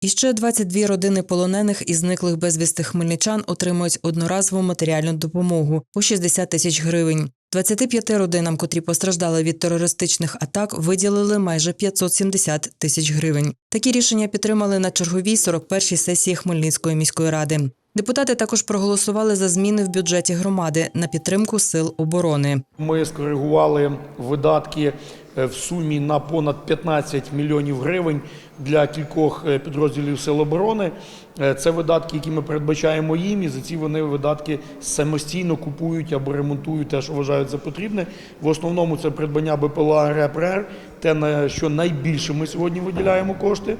І ще 22 родини полонених і зниклих безвісти хмельничан отримують одноразову матеріальну допомогу по 60 тисяч гривень. 25 родинам, котрі постраждали від терористичних атак, виділили майже 570 тисяч гривень. Такі рішення підтримали на черговій 41-й сесії Хмельницької міської ради. Депутати також проголосували за зміни в бюджеті громади на підтримку сил оборони. Ми скоригували видатки е, в сумі на понад 15 мільйонів гривень для кількох е, підрозділів Сил оборони. Е, Це видатки, які ми передбачаємо їм, і за ці вони видатки самостійно купують або ремонтують те, що вважають за потрібне. В основному це придбання БПЛА РЕПРЕР, те, на що найбільше ми сьогодні виділяємо кошти.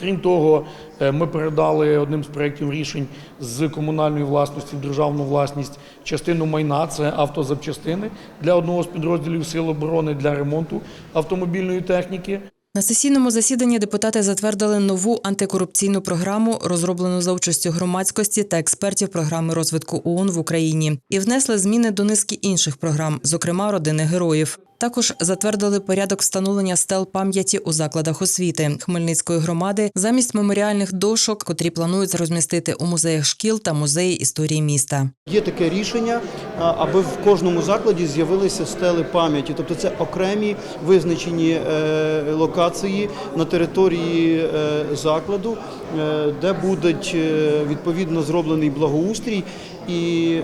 Крім того, е, ми передали одним з проєктів рішень з комунальної власності в державну власність частину майна це автозапчастини для одного з підрозділів Сил оборони для ремонту автомобільної техніки. На сесійному засіданні депутати затвердили нову антикорупційну програму, розроблену за участю громадськості та експертів програми розвитку ООН в Україні, і внесли зміни до низки інших програм, зокрема родини героїв. Також затвердили порядок встановлення стел пам'яті у закладах освіти Хмельницької громади замість меморіальних дошок, котрі планують розмістити у музеях шкіл та музеї історії міста. Є таке рішення, аби в кожному закладі з'явилися стели пам'яті, тобто це окремі визначені е, локації на території е, закладу, е, де будуть е, відповідно зроблений благоустрій. І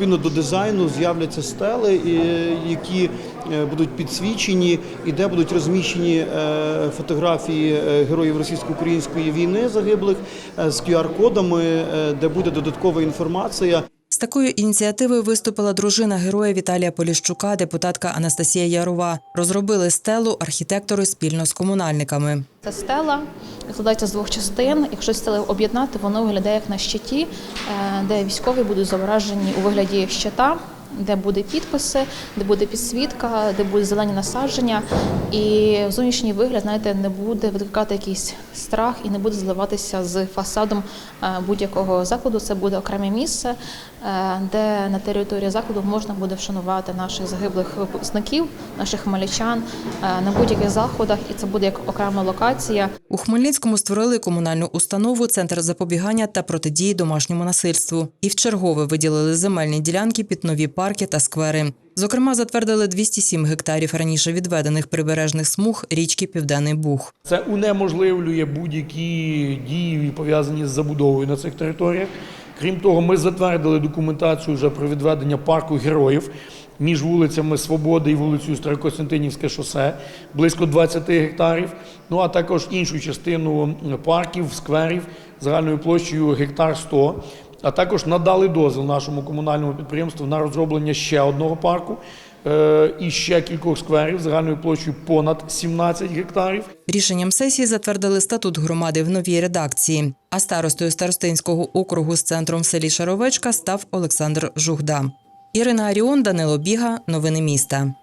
відповідно до дизайну з'являться стели, які е, будуть підсвічені, і де будуть розміщені е, фотографії е, героїв російсько-української війни загиблих з QR-кодами, де буде додаткова інформація. Такою ініціативою виступила дружина героя Віталія Поліщука, депутатка Анастасія Ярова. Розробили стелу архітектори спільно з комунальниками. Це стела складається з двох частин. Якщо стели об'єднати, воно виглядає як на щиті, е, де військові будуть зображені у вигляді щита, де буде підписи, де буде підсвітка, де будуть зелені насадження. І зовнішній вигляд, знаєте, не буде викликати якийсь страх і не буде зливатися з фасадом е, будь-якого закладу. Це буде окреме місце, е, де на території закладу можна буде вшанувати наших загиблих випускників, наших хмельничан е, на будь-яких заходах, і це буде як окрема локація. У Хмельницькому створили комунальну установу Центр запобігання та протидії домашньому насильству. І вчергове виділили земельні ділянки під нові парки та сквери. Зокрема, затвердили 207 гектарів раніше відведених прибережних смуг річки Південний Буг. Це унеможливлює будь-які дії пов'язані з забудовою на цих територіях. Крім того, ми затвердили документацію вже про відведення парку героїв між вулицями Свободи і вулицею Старокостянтинівське шосе близько 20 гектарів. Ну а також іншу частину парків, скверів загальною площею гектар 100. А також надали дозвіл нашому комунальному підприємству на розроблення ще одного парку е, і ще кількох скверів загальною площею понад 17 гектарів. Рішенням сесії затвердили статут громади в новій редакції. А старостою старостинського округу з центром в селі Шаровечка став Олександр Жугда. Ірина Аріон, Данило Біга. Новини міста.